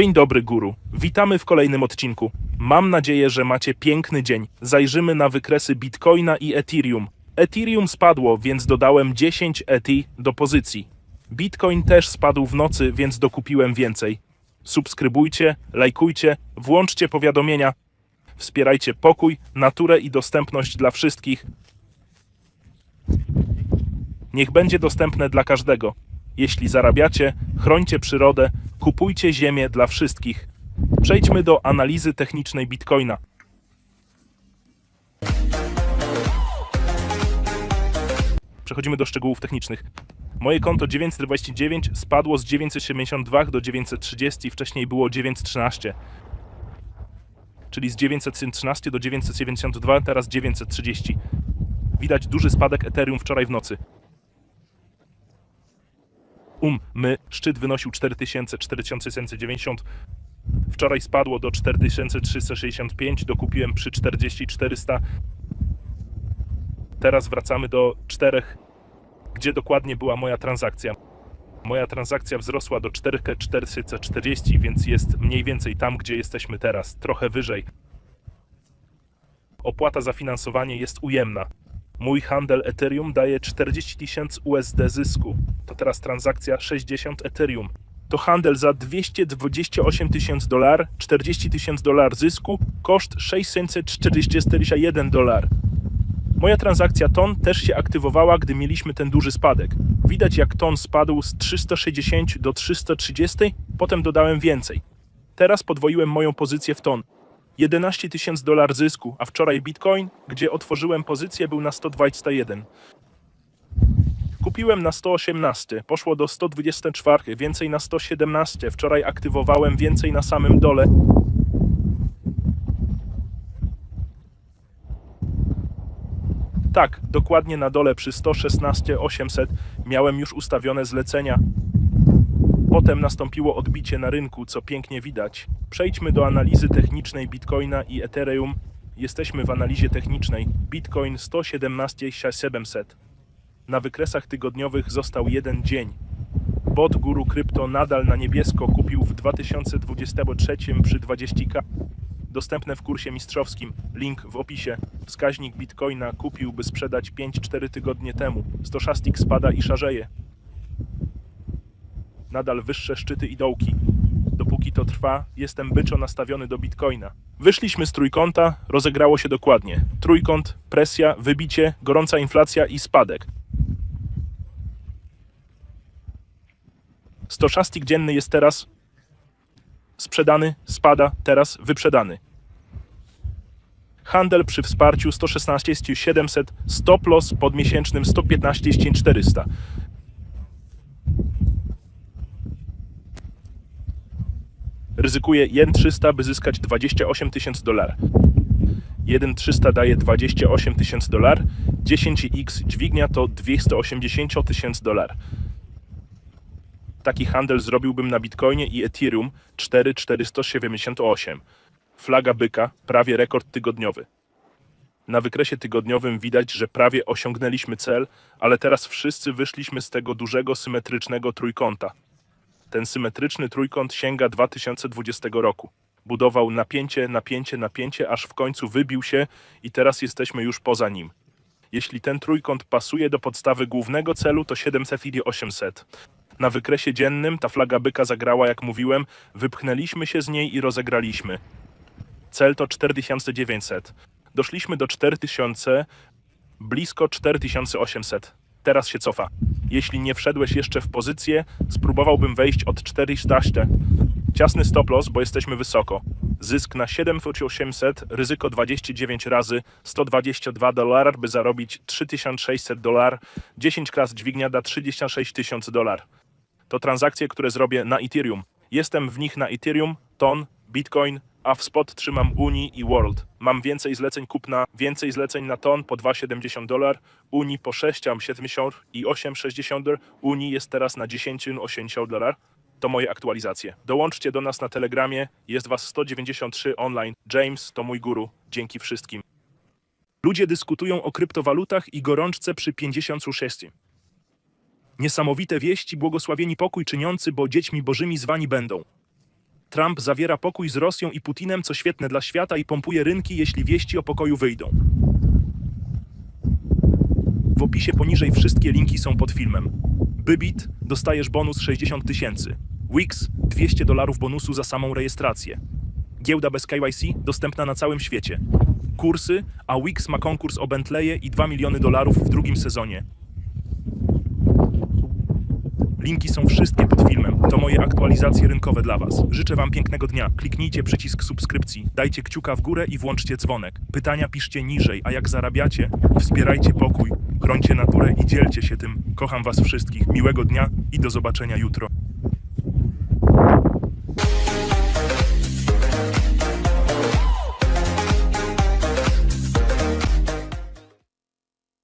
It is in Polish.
Dzień dobry, guru. Witamy w kolejnym odcinku. Mam nadzieję, że macie piękny dzień. Zajrzymy na wykresy Bitcoina i Ethereum. Ethereum spadło, więc dodałem 10 ETH do pozycji. Bitcoin też spadł w nocy, więc dokupiłem więcej. Subskrybujcie, lajkujcie, włączcie powiadomienia. Wspierajcie pokój, naturę i dostępność dla wszystkich. Niech będzie dostępne dla każdego. Jeśli zarabiacie, chrońcie przyrodę, kupujcie ziemię dla wszystkich. Przejdźmy do analizy technicznej Bitcoina. Przechodzimy do szczegółów technicznych. Moje konto 929 spadło z 972 do 930, wcześniej było 913. Czyli z 913 do 972, teraz 930. Widać duży spadek Ethereum wczoraj w nocy. Um, my, szczyt wynosił 4000, 4190. Wczoraj spadło do 4365, dokupiłem przy 4400. Teraz wracamy do 4, gdzie dokładnie była moja transakcja. Moja transakcja wzrosła do 4440, więc jest mniej więcej tam, gdzie jesteśmy teraz, trochę wyżej. Opłata za finansowanie jest ujemna. Mój handel Ethereum daje 40 tysięcy USD zysku. To teraz transakcja 60 Ethereum. To handel za 228 tysięcy dolar, 40 tysięcy dolar zysku, koszt 641 dolar. Moja transakcja TON też się aktywowała, gdy mieliśmy ten duży spadek. Widać jak TON spadł z 360 do 330, potem dodałem więcej. Teraz podwoiłem moją pozycję w TON. 11 tysięcy dolar zysku, a wczoraj Bitcoin, gdzie otworzyłem pozycję, był na 121. Kupiłem na 118, poszło do 124, więcej na 117. Wczoraj aktywowałem więcej na samym dole. Tak, dokładnie na dole przy 116 800 miałem już ustawione zlecenia. Potem nastąpiło odbicie na rynku, co pięknie widać. Przejdźmy do analizy technicznej Bitcoina i Ethereum. Jesteśmy w analizie technicznej. Bitcoin 117 700. Na wykresach tygodniowych został jeden dzień. Bot Guru Krypto nadal na niebiesko kupił w 2023 przy 20k. Dostępne w kursie mistrzowskim. Link w opisie. Wskaźnik Bitcoina kupił, by sprzedać 5-4 tygodnie temu. Stochastic spada i szarzeje. Nadal wyższe szczyty i dołki. Dopóki to trwa, jestem byczo nastawiony do Bitcoina. Wyszliśmy z trójkąta, rozegrało się dokładnie. Trójkąt, presja, wybicie, gorąca inflacja i spadek. Stochastic dzienny jest teraz sprzedany, spada, teraz wyprzedany. Handel przy wsparciu 116 700, stop loss pod miesięcznym 115 400. Ryzykuję 1,300, by zyskać 28 tysięcy dolarów. 1,300 daje 28 tysięcy dolarów, 10x dźwignia to 280 tysięcy dolarów. Taki handel zrobiłbym na Bitcoinie i Ethereum 4,478. Flaga byka, prawie rekord tygodniowy. Na wykresie tygodniowym widać, że prawie osiągnęliśmy cel, ale teraz wszyscy wyszliśmy z tego dużego symetrycznego trójkąta. Ten symetryczny trójkąt sięga 2020 roku. Budował napięcie, napięcie, napięcie, aż w końcu wybił się i teraz jesteśmy już poza nim. Jeśli ten trójkąt pasuje do podstawy głównego celu, to 700 i 800. Na wykresie dziennym ta flaga byka zagrała, jak mówiłem, wypchnęliśmy się z niej i rozegraliśmy. Cel to 4900. Doszliśmy do 4000, blisko 4800. Teraz się cofa. Jeśli nie wszedłeś jeszcze w pozycję, spróbowałbym wejść od 400. Ciasny stop loss, bo jesteśmy wysoko. Zysk na 7800, ryzyko 29 razy, 122 dolar, by zarobić 3600 dolar. 10 klas dźwignia da 36 tysięcy dolar. To transakcje, które zrobię na Ethereum. Jestem w nich na Ethereum, TON, Bitcoin, a w spot trzymam Uni i World. Mam więcej zleceń kupna, więcej zleceń na ton po 2,70 dolar, Uni po 6,70 i 8,60 dolar. Uni jest teraz na 10,80 dolar. To moje aktualizacje. Dołączcie do nas na Telegramie, jest was 193 online. James to mój guru. Dzięki wszystkim. Ludzie dyskutują o kryptowalutach i gorączce przy 56. Niesamowite wieści, błogosławieni pokój czyniący, bo dziećmi bożymi zwani będą. Trump zawiera pokój z Rosją i Putinem, co świetne dla świata i pompuje rynki, jeśli wieści o pokoju wyjdą. W opisie poniżej wszystkie linki są pod filmem. Bybit, dostajesz bonus 60 tysięcy. Wix, 200 dolarów bonusu za samą rejestrację. Giełda bez KYC, dostępna na całym świecie. Kursy, a Wix ma konkurs o Bentleye i 2 miliony dolarów w drugim sezonie. Linki są wszystkie pod filmem. To moje aktualizacje rynkowe dla Was. Życzę Wam pięknego dnia. Kliknijcie przycisk subskrypcji, dajcie kciuka w górę i włączcie dzwonek. Pytania piszcie niżej, a jak zarabiacie, wspierajcie pokój, chrońcie naturę i dzielcie się tym. Kocham Was wszystkich. Miłego dnia i do zobaczenia jutro.